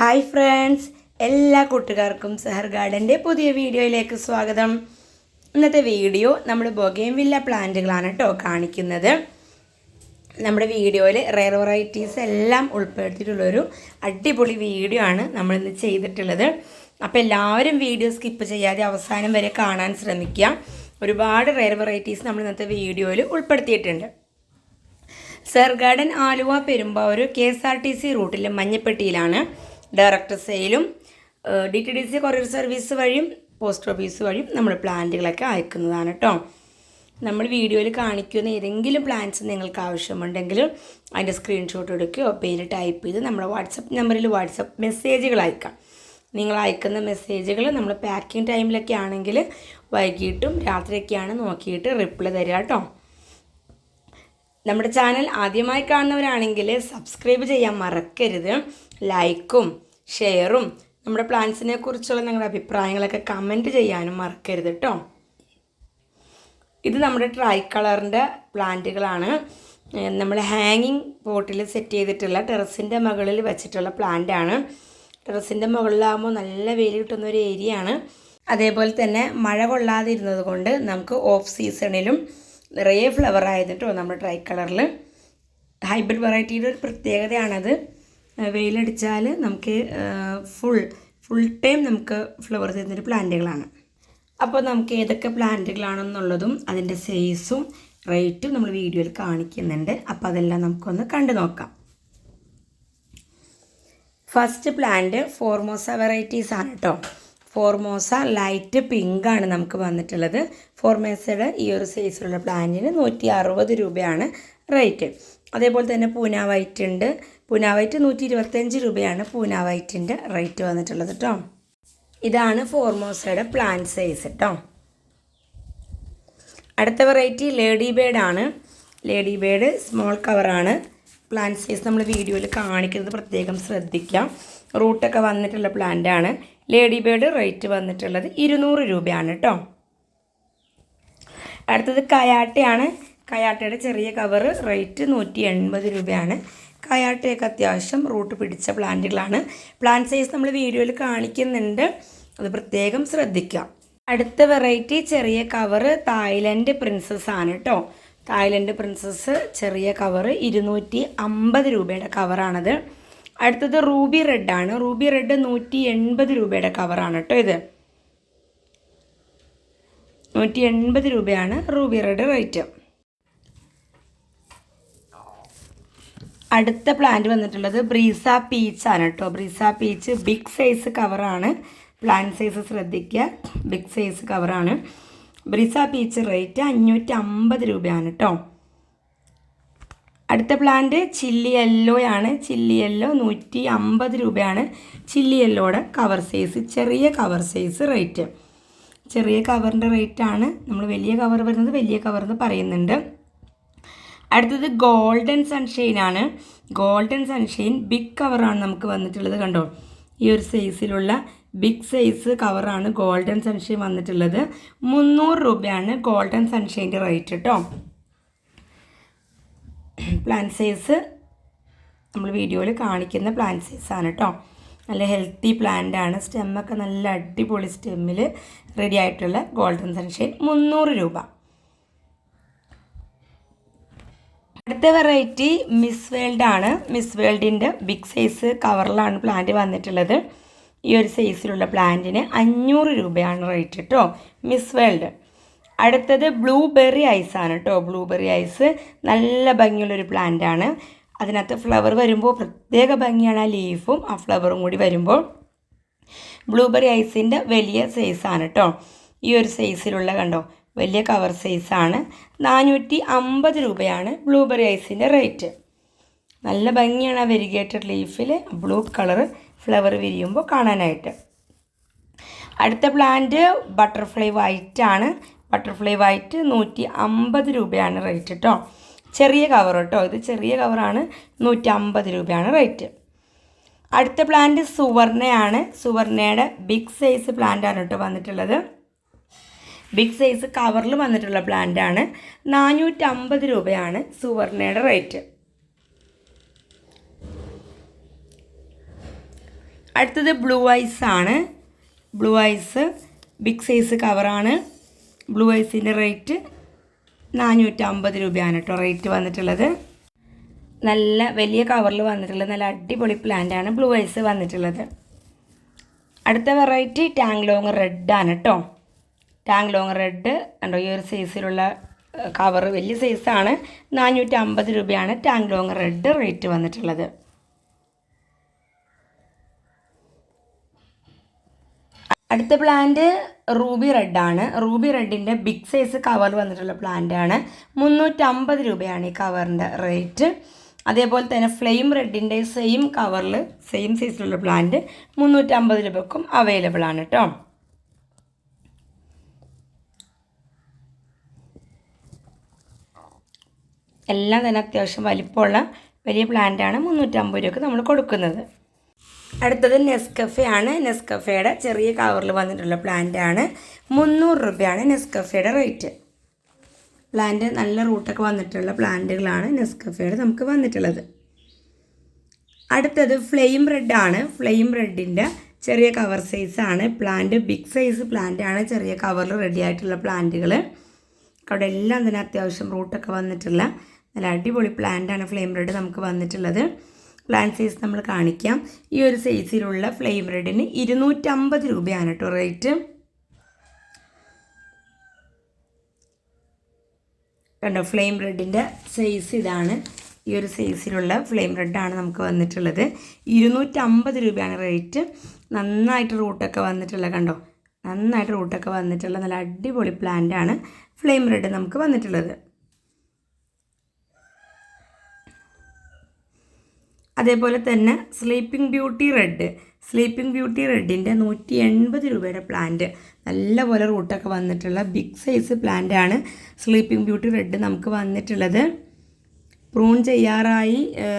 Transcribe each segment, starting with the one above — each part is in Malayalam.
ഹായ് ഫ്രണ്ട്സ് എല്ലാ കൂട്ടുകാർക്കും സെഹർ ഗാർഡന്റെ പുതിയ വീഡിയോയിലേക്ക് സ്വാഗതം. ഇന്നത്തെ വീഡിയോ നമ്മൾ ബൊഗേം വില്ല പ്ലാന്റുകളാണ് കേട്ടോ കാണിക്കുന്നത്. നമ്മുടെ വീഡിയോയിൽ റെയർ വെറൈറ്റീസ് എല്ലാം ഉൾപ്പെടുത്തിയിട്ടുള്ളൊരു അടിപൊളി വീഡിയോ ആണ് നമ്മളിന്ന് ചെയ്തിട്ടുള്ളത്. അപ്പോൾ എല്ലാവരും വീഡിയോ സ്കിപ്പ് ചെയ്യാതെ അവസാനം വരെ കാണാൻ ശ്രമിക്കുക. ഒരുപാട് റെയർ വെറൈറ്റീസ് നമ്മൾ ഇന്നത്തെ വീഡിയോയിൽ ഉൾപ്പെടുത്തിയിട്ടുണ്ട്. സെർ garden Aluva Perumbavoor K S R T C റൂട്ടിൽ മഞ്ഞപ്പെട്ടിയിലാണ്. Direct സെയിലും D T D C courier service വഴിയും പോസ്റ്റ് ഓഫീസ് വഴിയും നമ്മൾ പ്ലാന്റുകളൊക്കെ അയക്കുന്നതാണ് കേട്ടോ നമ്മൾ വീഡിയോയിൽ കാണിക്കുന്ന ഏതെങ്കിലും പ്ലാൻസ് നിങ്ങൾക്ക് ആവശ്യമുണ്ടെങ്കിൽ അതിന്റെ സ്ക്രീൻഷോട്ട് എടുക്കുകയോ പേര് ടൈപ്പ് ചെയ്ത് നമ്മുടെ വാട്സപ്പ് നമ്പറിൽ വാട്സപ്പ് മെസ്സേജുകൾ അയക്കാം. നിങ്ങൾ അയക്കുന്ന മെസ്സേജുകൾ നമ്മൾ പാക്കിംഗ് ടൈമിലൊക്കെ ആണെങ്കിൽ വൈകിട്ടും രാത്രിയൊക്കെയാണ് നോക്കിയിട്ട് റിപ്ലൈ തരിക കേട്ടോ നമ്മുടെ ചാനൽ ആദ്യമായി കാണുന്നവരാണെങ്കിൽ സബ്സ്ക്രൈബ് ചെയ്യാൻ മറക്കരുത്. ലൈക്കും ഷെയറും. നമ്മുടെ പ്ലാൻസിനെ കുറിച്ചുള്ള നിങ്ങളുടെ അഭിപ്രായങ്ങളൊക്കെ കമന്റ് ചെയ്യാനും മറക്കരുത് കേട്ടോ. ഇത് നമ്മുടെ ട്രൈ കളറിന്റെ പ്ലാന്റുകളാണ് നമ്മൾ ഹാങ്ങിങ് പോട്ടിൽ സെറ്റ് ചെയ്തിട്ടുള്ള ടെറസിന്റെ മുകളിൽ വെച്ചിട്ടുള്ള പ്ലാന്റാണ് ടെറസിന്റെ മുകളിലാകുമ്പോൾ നല്ല വെയിൽ കിട്ടുന്ന ഒരു ഏരിയ ആണ്. അതേപോലെ തന്നെ മഴ കൊള്ളാതെ ഇരുന്നത് കൊണ്ട് നമുക്ക് ഓഫ് സീസണിലും നിറയെ ഫ്ലവർ ആയിരുന്നു കേട്ടോ നമ്മുടെ ട്രൈ കളറിൽ ഹൈബ്രിഡ് വെറൈറ്റിയുടെ ഒരു പ്രത്യേകതയാണത്. വെയിലടിച്ചാൽ നമുക്ക് ഫുൾ ഫുൾ ടൈം നമുക്ക് ഫ്ലവർ തരുന്നൊരു പ്ലാന്റുകളാണ് അപ്പോൾ നമുക്ക് ഏതൊക്കെ പ്ലാന്റുകളാണെന്നുള്ളതും അതിന്റെ സൈസും റേറ്റും നമ്മൾ വീഡിയോയിൽ കാണിക്കുന്നുണ്ട്. അപ്പോൾ അതെല്ലാം നമുക്കൊന്ന് കണ്ടു നോക്കാം. ഫസ്റ്റ് പ്ലാന്റ് ഫോർമോസ വെറൈറ്റീസ് ആണ് കേട്ടോ ഫോർമോസ ലൈറ്റ് പിങ്ക് ആണ് നമുക്ക് വന്നിട്ടുള്ളത്. ഫോർമോസയുടെ ഈ ഒരു സൈസിലുള്ള പ്ലാന്റിന് നൂറ്റി അറുപത് രൂപയാണ് റേറ്റ് അതേപോലെ തന്നെ പൂനാ വൈറ്റ് ഉണ്ട്. പൂനാ വൈറ്റ് നൂറ്റി ഇരുപത്തഞ്ച് രൂപയാണ് പൂനാ വൈറ്റിന്റെ റേറ്റ് വന്നിട്ടുള്ളത് കേട്ടോ ഇതാണ് ഫോർമോസയുടെ പ്ലാൻ സൈസ് കേട്ടോ അടുത്ത വെറൈറ്റി ലേഡി ബേഡ് ആണ്. ലേഡി ബേഡ് സ്മോൾ കവറാണ് പ്ലാൻ സൈസ് നമ്മൾ വീഡിയോയിൽ കാണിക്കുന്നത് പ്രത്യേകം ശ്രദ്ധിക്കാം. റൂട്ടൊക്കെ വന്നിട്ടുള്ള പ്ലാന്റ് ആണ്. ലേഡി ബേഡ് റേറ്റ് വന്നിട്ടുള്ളത് ഇരുന്നൂറ് രൂപയാണ് കേട്ടോ അടുത്തത് കയാട്ടയാണ്. കയാട്ടയുടെ ചെറിയ കവർ റേറ്റ് നൂറ്റി എൺപത് രൂപയാണ്. കയാട്ടയൊക്കെ അത്യാവശ്യം റൂട്ട് പിടിച്ച പ്ലാന്റുകളാണ്. പ്ലാന്റ് സൈസ് നമ്മൾ വീഡിയോയിൽ കാണിക്കുന്നുണ്ട്. അത് പ്രത്യേകം ശ്രദ്ധിക്കുക. അടുത്ത വെറൈറ്റി ചെറിയ കവർ തായ്ലൻഡ് പ്രിൻസസ് ആണ് കേട്ടോ. തായ്ലൻഡ് പ്രിൻസസ് ചെറിയ കവർ ഇരുന്നൂറ്റി അമ്പത് രൂപയുടെ കവറാണത്. അടുത്തത് റൂബി റെഡ് ആണ് റൂബി റെഡ് നൂറ്റി എൺപത് രൂപയുടെ കവറാണ് കേട്ടോ ഇത്. നൂറ്റി എൺപത് രൂപയാണ് റൂബി റെഡ് റേറ്റ്. അടുത്ത പ്ലാന്റ് വന്നിട്ടുള്ളത് ബ്രീസ പീച്ച് ആണ് കേട്ടോ. ബ്രീസ പീച്ച് ബിഗ് സൈസ് കവറാണ് പ്ലാന്റ് സൈസ് ശ്രദ്ധിക്കുക. ബിഗ് സൈസ് കവറാണ് ബ്രീസ പീച്ച് റേറ്റ് അഞ്ഞൂറ്റി അമ്പത് രൂപയാണ് കേട്ടോ. അടുത്ത പ്ലാന്റ് ചില്ലി യെല്ലോ ആണ്. ചില്ലി യെല്ലോ നൂറ്റി അമ്പത് രൂപയാണ്. ചില്ലി യെല്ലോയുടെ കവർ സൈസ് ചെറിയ കവർ സൈസ് റേറ്റ് ചെറിയ കവറിന്റെ റേറ്റാണ് നമ്മൾ വലിയ കവർ വരുന്നത് വലിയ കവർ എന്ന് പറയുന്നുണ്ട്. അടുത്തത് ഗോൾഡൻ സൺഷൈൻ ആണ്. ഗോൾഡൻ സൺഷൈൻ ബിഗ് കവറാണ് നമുക്ക് വന്നിട്ടുള്ളത് കണ്ടോ? ഈ ഒരു സൈസിലുള്ള ബിഗ് സൈസ് കവറാണ് ഗോൾഡൻ സൺഷൈൻ വന്നിട്ടുള്ളത്. മുന്നൂറ് രൂപയാണ് ഗോൾഡൻ സൺഷൈന്റെ റേറ്റ് കേട്ടോ പ്ലാൻ സൈസ് നമ്മൾ വീഡിയോയിൽ കാണിക്കുന്ന പ്ലാൻ സൈസാണ് കേട്ടോ നല്ല ഹെൽത്തി പ്ലാന്റ് ആണ്. സ്റ്റെമ്മൊക്കെ നല്ല അടിപൊളി സ്റ്റെമ്മിൽ റെഡി ആയിട്ടുള്ള ഗോൾഡൻ സൺഷൈൻ മുന്നൂറ് രൂപ. അടുത്ത വെറൈറ്റി മിസ് വേൾഡ് ആണ്. മിസ് വേൾഡിന്റെ ബിഗ് സൈസ് കവറിലാണ് പ്ലാന്റ് വന്നിട്ടുള്ളത്. ഈ ഒരു സൈസിലുള്ള പ്ലാന്റിന് അഞ്ഞൂറ് രൂപയാണ് റേറ്റ് കേട്ടോ മിസ് വേൾഡ് അടുത്തത് ബ്ലൂബെറി ഐസ് ആണ് കേട്ടോ ബ്ലൂബെറി ഐസ് നല്ല ഭംഗിയുള്ളൊരു പ്ലാന്റ് ആണ്. അതിനകത്ത് ഫ്ലവർ വരുമ്പോൾ പ്രത്യേക ഭംഗിയാണ് ആ ലീഫും ആ ഫ്ലവറും കൂടി വരുമ്പോൾ. ബ്ലൂബെറി ഐസിന്റെ വലിയ സൈസാണ് കേട്ടോ ഈ ഒരു സൈസിലുള്ള കണ്ടോ വലിയ കവർ സൈസാണ് നാനൂറ്റി അമ്പത് രൂപയാണ് ബ്ലൂബെറി ഐസിന്റെ റേറ്റ് നല്ല ഭംഗിയാണ് ആ വെരിഗേറ്റഡ് ലീഫിൽ ബ്ലൂ കളർ ഫ്ലവർ വിരിയുമ്പോൾ കാണാനായിട്ട്. അടുത്ത പ്ലാന്റ് ബട്ടർഫ്ലൈ വൈറ്റ് ആണ്. ബട്ടർഫ്ലൈ വൈറ്റ് നൂറ്റി അമ്പത് രൂപയാണ് റേറ്റ് കേട്ടോ ചെറിയ കവർ കേട്ടോ ഇത് ചെറിയ കവറാണ് നൂറ്റി അമ്പത് രൂപയാണ് റേറ്റ് അടുത്ത പ്ലാന്റ് സുവർണയാണ്. സുവർണയുടെ ബിഗ് സൈസ് പ്ലാന്റാണ് കേട്ടോ വന്നിട്ടുള്ളത്. ബിഗ് സൈസ് കവറിൽ വന്നിട്ടുള്ള പ്ലാന്റാണ് നാനൂറ്റമ്പത് രൂപയാണ് സുവർണയുടെ റേറ്റ് അടുത്തത് ബ്ലൂ ഐസ് ആണ്. ബ്ലൂ ഐസ് ബിഗ് സൈസ് കവറാണ് ബ്ലൂ ഐസിന്റെ റേറ്റ് നാനൂറ്റമ്പത് രൂപയാണ് കേട്ടോ റേറ്റ് വന്നിട്ടുള്ളത്. നല്ല വലിയ കവറിൽ വന്നിട്ടുള്ള നല്ല അടിപൊളി പ്ലാന്റാണ് ആണ് ബ്ലൂ ഐസ് വന്നിട്ടുള്ളത്. അടുത്ത വെറൈറ്റി ടാങ് ലോങ് റെഡ് ആണ് കേട്ടോ ടാങ് ലോങ് റെഡ്. കണ്ടോ ഈ ഒരു സൈസിലുള്ള കവർ വലിയ സൈസാണ് നാനൂറ്റി അമ്പത് രൂപയാണ് ടാങ് ലോങ് റെഡ് റേറ്റ് വന്നിട്ടുള്ളത്. അടുത്ത പ്ലാന്റ് റൂബി റെഡാണ് റൂബി റെഡിന്റെ ബിഗ് സൈസ് കവർ വന്നിട്ടുള്ള പ്ലാന്റ് ആണ്. മുന്നൂറ്റമ്പത് രൂപയാണ് ഈ കവറിന്റെ റേറ്റ് അതേപോലെ തന്നെ ഫ്ലെയിം റെഡിന്റെ സെയിം കവറിൽ സെയിം സൈസിലുള്ള പ്ലാന്റ് മുന്നൂറ്റമ്പത് രൂപക്കും അവൈലബിൾ ആണ് കേട്ടോ എല്ലാം തന്നെ അത്യാവശ്യം വലിപ്പമുള്ള വലിയ പ്ലാന്റാണ് മുന്നൂറ്റമ്പത് രൂപയ്ക്ക് നമ്മൾ കൊടുക്കുന്നത്. അടുത്തത് നെസ്കഫെ ആണ്. നെസ്കഫയുടെ ചെറിയ കവറിൽ വന്നിട്ടുള്ള പ്ലാന്റ് ആണ്. മുന്നൂറ് രൂപയാണ് നെസ്കഫയുടെ റേറ്റ് പ്ലാന്റ് നല്ല റൂട്ടൊക്കെ വന്നിട്ടുള്ള പ്ലാന്റുകളാണ് നെസ്കഫയുടെ നമുക്ക് വന്നിട്ടുള്ളത്. അടുത്തത് ഫ്ലെയിം റെഡ് ആണ്. ഫ്ലെയിം റെഡിന്റെ ചെറിയ കവർ സൈസാണ് പ്ലാന്റ് ബിഗ് സൈസ് പ്ലാന്റ് ആണ്. ചെറിയ കവറിൽ റെഡി ആയിട്ടുള്ള പ്ലാന്റുകൾ അവിടെ എല്ലാം തന്നെ അത്യാവശ്യം റൂട്ടൊക്കെ വന്നിട്ടുള്ള നല്ല അടിപൊളി പ്ലാന്റാണ് ഫ്ലെയിം റെഡ് നമുക്ക് വന്നിട്ടുള്ളത്. പ്ലാന്റ് സൈസ് നമ്മൾ കാണിക്കാം. ഈ ഒരു സൈസിലുള്ള ഫ്ലെയിം റെഡിന് ഇരുന്നൂറ്റമ്പത് രൂപയാണ് കേട്ടോ റേറ്റ്. കണ്ടോ ഫ്ലെയിം റെഡിന്റെ സൈസ് ഇതാണ്. ഈ ഒരു സൈസിലുള്ള ഫ്ലെയിം റെഡാണ് നമുക്ക് വന്നിട്ടുള്ളത്. ഇരുന്നൂറ്റമ്പത് രൂപയാണ് റേറ്റ്. നന്നായിട്ട് റൂട്ടൊക്കെ വന്നിട്ടുള്ള കണ്ടോ? നന്നായിട്ട് റൂട്ടൊക്കെ വന്നിട്ടുള്ള നല്ല അടിപൊളി പ്ലാന്റാണ് ഫ്ലെയിം റെഡ് നമുക്ക് വന്നിട്ടുള്ളത്. അതേപോലെ തന്നെ sleeping beauty red sleeping beauty റെഡിന്റെ നൂറ്റി എൺപത് രൂപയുടെ പ്ലാന്റ് നല്ലപോലെ റൂട്ടൊക്കെ വന്നിട്ടുള്ള ബിഗ് സൈസ് പ്ലാന്റ് ആണ് സ്ലീപ്പിംഗ് ബ്യൂട്ടി റെഡ് നമുക്ക് വന്നിട്ടുള്ളത്. പ്രൂൺ ചെയ്യാറായി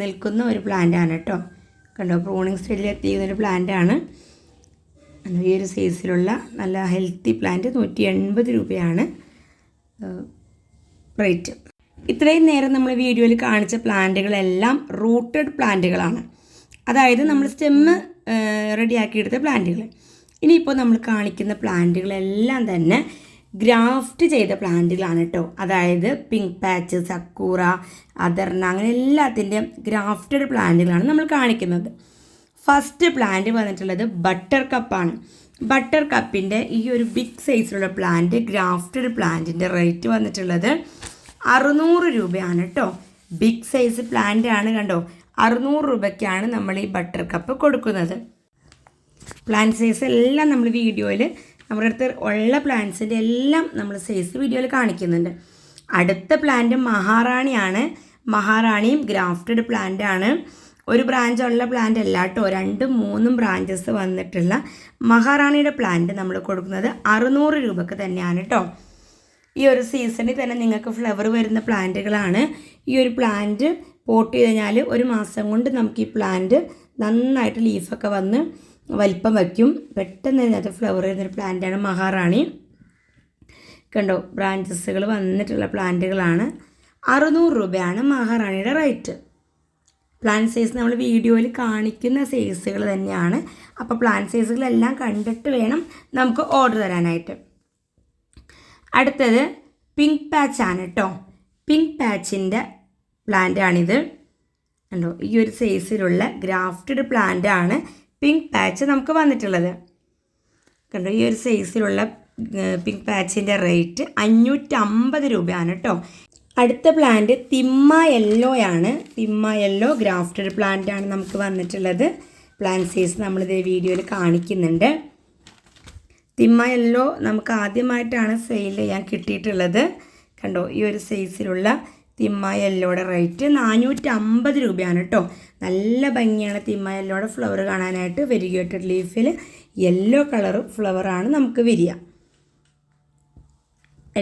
നിൽക്കുന്ന ഒരു പ്ലാന്റാണ് കേട്ടോ കണ്ടോ? പ്രൂണിങ് സ്റ്റേജിൽ എത്തിക്കുന്ന ഒരു പ്ലാന്റ് ആണ്. ഈ ഒരു സൈസിലുള്ള നല്ല ഹെൽത്തി പ്ലാന്റ് നൂറ്റി എൺപത് രൂപയാണ് റേറ്റ് ഇത്രയും നേരം നമ്മൾ വീഡിയോയിൽ കാണിച്ച പ്ലാന്റുകളെല്ലാം റൂട്ടഡ് പ്ലാന്റുകളാണ്. അതായത് നമ്മൾ സ്റ്റെമ്മ് റെഡിയാക്കിയെടുത്ത പ്ലാന്റുകൾ. ഇനിയിപ്പോൾ നമ്മൾ കാണിക്കുന്ന പ്ലാന്റുകളെല്ലാം തന്നെ ഗ്രാഫ്റ്റ് ചെയ്ത പ്ലാന്റുകളാണ് കേട്ടോ അതായത് പിങ്ക് പാച്ച് സക്കൂറ അതർണ അങ്ങനെ എല്ലാത്തിന്റെയും ഗ്രാഫ്റ്റഡ് പ്ലാന്റുകളാണ് നമ്മൾ കാണിക്കുന്നത്. ഫസ്റ്റ് പ്ലാന്റ് വന്നിട്ടുള്ളത് ബട്ടർ കപ്പാണ് ബട്ടർ കപ്പിന്റെ ഈ ഒരു ബിഗ് സൈസിലുള്ള പ്ലാന്റ് ഗ്രാഫ്റ്റഡ് പ്ലാന്റിന്റെ റേറ്റ് വന്നിട്ടുള്ളത് അറുന്നൂറ് രൂപയാണ് കേട്ടോ ബിഗ് സൈസ് പ്ലാന്റ് ആണ് കണ്ടോ. അറുന്നൂറ് രൂപയ്ക്കാണ് നമ്മൾ ഈ ബട്ടർ കപ്പ് കൊടുക്കുന്നത്. പ്ലാന്റ് സൈസ് എല്ലാം നമ്മൾ വീഡിയോയിൽ നമ്മുടെ അടുത്ത് ഉള്ള പ്ലാന്റ്സിന്റെ എല്ലാം നമ്മൾ സൈസ് വീഡിയോയിൽ കാണിക്കുന്നുണ്ട്. അടുത്ത പ്ലാന്റ് മഹാറാണിയാണ്. മഹാറാണിയും ഗ്രാഫ്റ്റഡ് പ്ലാന്റ് ആണ്. ഒരു ബ്രാഞ്ച് ഉള്ള പ്ലാന്റ് അല്ല കേട്ടോ രണ്ടും മൂന്നും ബ്രാഞ്ചസ് വന്നിട്ടുള്ള മഹാറാണിയുടെ പ്ലാന്റ് നമ്മൾ കൊടുക്കുന്നത് അറുന്നൂറ് രൂപക്ക് തന്നെയാണ് കേട്ടോ ഈ ഒരു സീസണിൽ തന്നെ നിങ്ങൾക്ക് ഫ്ലവർ വരുന്ന പ്ലാന്റുകളാണ് ഈ ഒരു പ്ലാന്റ് പോട്ട് ചെയ്ത് കഴിഞ്ഞാൽ ഒരു മാസം കൊണ്ട് നമുക്ക് ഈ പ്ലാന്റ് നന്നായിട്ട് ലീഫൊക്കെ വന്ന് വലിപ്പം വയ്ക്കും. പെട്ടെന്ന് ഇതിനകത്ത് ഫ്ലവർ വരുന്നൊരു പ്ലാന്റാണ് മഹാറാണി. കണ്ടോ? ബ്രാഞ്ചസുകൾ വന്നിട്ടുള്ള പ്ലാന്റുകളാണ് അറുന്നൂറ് രൂപയാണ് മഹാറാണിയുടെ റേറ്റ് പ്ലാൻ സൈസ് നമ്മൾ വീഡിയോയിൽ കാണിക്കുന്ന സൈസുകൾ തന്നെയാണ്. അപ്പോൾ പ്ലാൻ സൈസുകളെല്ലാം കണ്ടിട്ട് വേണം നമുക്ക് ഓർഡർ തരാനായിട്ട്. അടുത്തത് പിങ്ക് പാച്ച് ആണ് കേട്ടോ പിങ്ക് പാച്ചിന്റെ പ്ലാന്റാണിത് കണ്ടോ? ഈ ഒരു സൈസിലുള്ള ഗ്രാഫ്റ്റഡ് പ്ലാന്റ് ആണ് പിങ്ക് പാച്ച് നമുക്ക് വന്നിട്ടുള്ളത്. കണ്ടോ? ഈ ഒരു സൈസിലുള്ള പിങ്ക് പാച്ചിന്റെ റേറ്റ് അഞ്ഞൂറ്റമ്പത് രൂപയാണ് കേട്ടോ അടുത്ത പ്ലാന്റ് തിമ്മ യെല്ലോ ആണ്. തിമ്മ യെല്ലോ ഗ്രാഫ്റ്റഡ് പ്ലാന്റ് ആണ് നമുക്ക് വന്നിട്ടുള്ളത്. പ്ലാന്റ് സൈസ് നമ്മളിത് വീഡിയോയിൽ കാണിക്കുന്നുണ്ട്. തിമ്മ യെല്ലോ നമുക്ക് ആദ്യമായിട്ടാണ് സെയിൽ ചെയ്യാൻ കിട്ടിയിട്ടുള്ളത്. കണ്ടോ ഈ ഒരു സൈസിലുള്ള തിമ്മ യെല്ലോയുടെ റേറ്റ് നാനൂറ്റി അമ്പത് രൂപയാണ് കേട്ടോ നല്ല ഭംഗിയാണ് തിമ്മ യെല്ലോയുടെ ഫ്ലവർ കാണാനായിട്ട് വെരിഗേറ്റഡ് ലീഫിൽ യെല്ലോ കളർ ഫ്ലവറാണ് നമുക്ക് വരിക.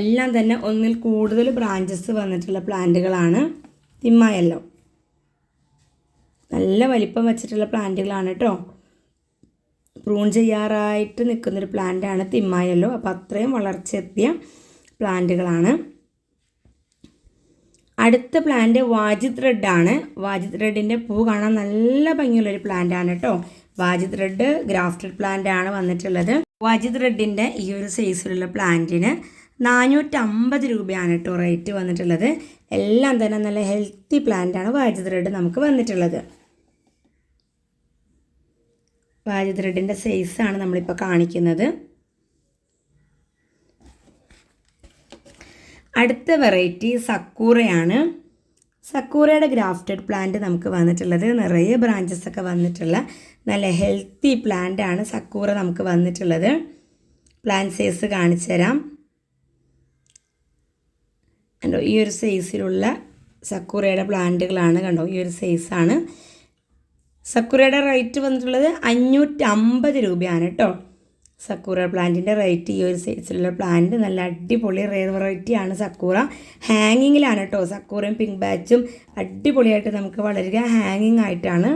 എല്ലാം തന്നെ ഒന്നിൽ കൂടുതൽ ബ്രാഞ്ചസ് വന്നിട്ടുള്ള പ്ലാന്റുകളാണ് തിമ്മ യെല്ലോ നല്ല വലിപ്പം വെച്ചിട്ടുള്ള പ്ലാന്റുകളാണ് കേട്ടോ പ്രൂൺ ചെയ്യാറായിട്ട് നിൽക്കുന്നൊരു പ്ലാന്റാണ് തിമ്മായല്ലോ. അപ്പോൾ അത്രയും വളർച്ചയെത്തിയ പ്ലാന്റുകളാണ്. അടുത്ത പ്ലാന്റ് വാജിത് റെഡാണ് വാജിത് റെഡിന്റെ പൂ കാണാൻ നല്ല ഭംഗിയുള്ളൊരു പ്ലാന്റ് ആണ് കേട്ടോ വാജിത് റെഡ് ഗ്രാഫ്റ്റഡ് പ്ലാന്റ് ആണ് വന്നിട്ടുള്ളത്. വാജിത് റെഡിന്റെ ഈ ഒരു സൈസിലുള്ള പ്ലാന്റിന് നാനൂറ്റമ്പത് രൂപയാണ് കേട്ടോ റേറ്റ് വന്നിട്ടുള്ളത്. എല്ലാം തന്നെ നല്ല ഹെൽത്തി പ്ലാന്റ് ആണ് വാജിദ് റെഡ് നമുക്ക് വന്നിട്ടുള്ളത്. വാജിദ് ത്രെഡിന്റെ സൈസാണ് നമ്മളിപ്പോൾ കാണിക്കുന്നത്. അടുത്ത വെറൈറ്റി സക്കൂറയാണ്. സക്കൂറയുടെ ഗ്രാഫ്റ്റഡ് പ്ലാന്റ് നമുക്ക് വന്നിട്ടുള്ളത്. നിറയെ ബ്രാഞ്ചസ് ഒക്കെ വന്നിട്ടുള്ള നല്ല ഹെൽത്തി പ്ലാന്റ് ആണ് സക്കൂറ നമുക്ക് വന്നിട്ടുള്ളത്. പ്ലാന്റ് സൈസ് കാണിച്ചു തരാം. കണ്ടോ ഈ ഒരു സൈസിലുള്ള സക്കൂറയുടെ പ്ലാന്റുകളാണ് കണ്ടോ ഈ ഒരു സൈസാണ് സക്കുറയുടെ റേറ്റ് വന്നിട്ടുള്ളത് അഞ്ഞൂറ്റമ്പത് രൂപയാണ് കേട്ടോ. സക്കൂറ പ്ലാന്റിന്റെ റേറ്റ് ഈ ഒരു സൈസിലുള്ള പ്ലാന്റ് നല്ല അടിപൊളി റെയർ വെറൈറ്റി ആണ് സക്കൂറ. ഹാങ്ങിങ്ങിലാണ് കേട്ടോ. സക്കൂറയും പിങ്ക് ബാച്ചും അടിപൊളിയായിട്ട് നമുക്ക് വളരുക. ഹാങ്ങിങ് ആയിട്ടാണ്.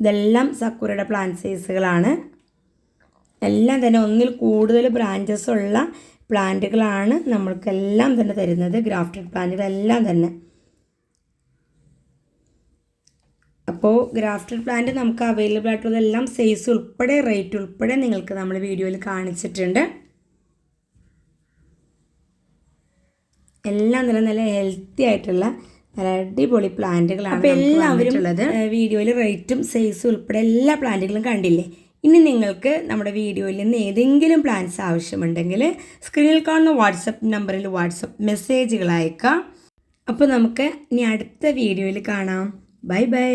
ഇതെല്ലാം സക്കൂറയുടെ പ്ലാന്റ് സൈസുകളാണ് എല്ലാം തന്നെ ഒന്നിൽ കൂടുതൽ ബ്രാഞ്ചസ് ഉള്ള പ്ലാന്റുകളാണ് നമ്മൾക്കെല്ലാം തന്നെ തരുന്നത്. ഗ്രാഫ്റ്റഡ് പ്ലാന്റുകളെല്ലാം തന്നെ. അപ്പോൾ ഗ്രാഫ്റ്റഡ് പ്ലാന്റ് നമുക്ക് അവൈലബിൾ ആയിട്ടുള്ളതെല്ലാം സൈസ് ഉൾപ്പെടെ റേറ്റ് ഉൾപ്പെടെ നിങ്ങൾക്ക് നമ്മൾ വീഡിയോയിൽ കാണിച്ചിട്ടുണ്ട്. എല്ലാം നല്ല നല്ല ഹെൽത്തി ആയിട്ടുള്ള നല്ല അടിപൊളി പ്ലാന്റുകളാണ് അപ്പോൾ എല്ലാവരും വീഡിയോയിൽ റേറ്റും സൈസും ഉൾപ്പെടെ എല്ലാ പ്ലാന്റുകളും കണ്ടില്ലേ? ഇനി നിങ്ങൾക്ക് നമ്മുടെ വീഡിയോയിൽ നിന്ന് ഏതെങ്കിലും പ്ലാൻസ് ആവശ്യമുണ്ടെങ്കിൽ സ്ക്രീനിൽ കാണുന്ന വാട്സപ്പ് നമ്പറിൽ വാട്സപ്പ് മെസ്സേജുകൾ അയക്കാം. അപ്പോൾ നമുക്ക് ഇനി അടുത്ത വീഡിയോയിൽ കാണാം. Bye bye